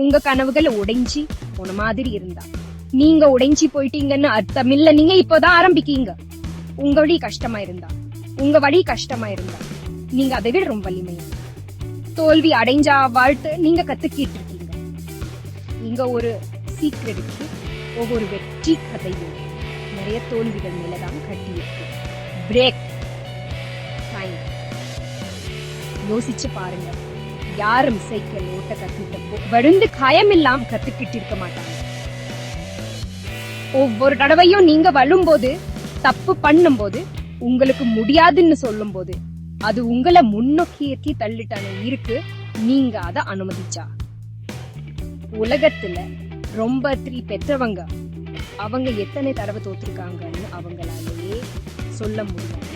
உங்க கனவுகள் உடைஞ்சி போன மாதிரி இருந்தா. நீங்க உடைஞ்சி போயிட்டீங்கன்னு அர்த்தம் இல்ல நீங்க இப்போதான் ஆரம்பிக்கீங்க. உங்க வழி கஷ்டமா இருந்தா. உங்க வழி கஷ்டமா இருந்தா. நீங்க அதை விட ரொம்ப வலிமையா தோல்வி அடைஞ்சா வாழ்த்து நீங்க கத்துக்கிட்டு இருக்கீங்க. இங்க ஒரு சீக்கிரத்துக்கு ஒவ்வொரு வெற்றி கதையும் நிறைய தோல்விகள் மேலதான் கட்டி இருக்கு. பிரேக் யோசிச்சு பாருங்க. யாரும் சைக்கிள் ஓட்ட கத்துக்கிட்டப்போ விழுந்து காயம் இல்லாம கத்துக்கிட்டு இருக்க மாட்டாங்க. ஒவ்வொரு தடவையும் நீங்க வழும்போது தப்பு பண்ணும்போது உங்களுக்கு முடியாதுன்னு சொல்லும்போது அது உங்களை முன்னோக்கி ஏற்றி தள்ளிட்டான இருக்கு நீங்க அதை அனுமதிச்சா. உலகத்துல ரொம்ப த்ரீ பெற்றவங்க அவங்க எத்தனை தடவை தோத்துருக்காங்கன்னு அவங்களாலேயே சொல்ல முடியாது.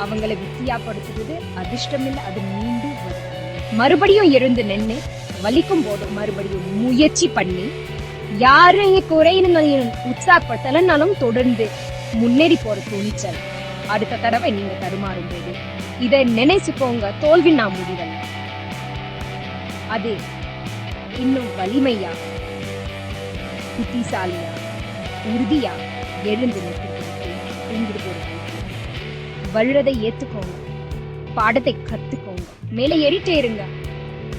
அவங்களை வித்தியாப்படுத்துறது அதிர்ஷ்டம் அது மீண்டும் வரும். மறுபடியும் எழுந்து நின்னு வலிக்கும் போது மறுபடியும் முயற்சி பண்ணி யாரையும் குறைன்னு உற்சாகப்படுத்தலனாலும் தொடர்ந்து முன்னேறி போற துணிச்சல் அடுத்த தடவை நீங்க தருமாறும் போது. இதை நினைச்சுக்கோங்க தோல்வி நான் முடிவல்ல அது இன்னும் வலிமையா? புத்திசாலியா? உறுதியா? எழுந்து நிற்கிறது உங்களுக்கு வழுறதை ஏத்துக்கோங்க. பாடத்தை கத்துக்கோங்க. மேலே ஏறிட்டே இருங்க.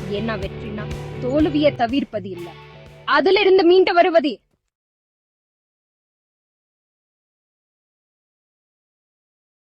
என்ன வெற்றினா தோல்வியை தவிர்ப்பது இல்லை அதுல இருந்து மீண்டு வருவது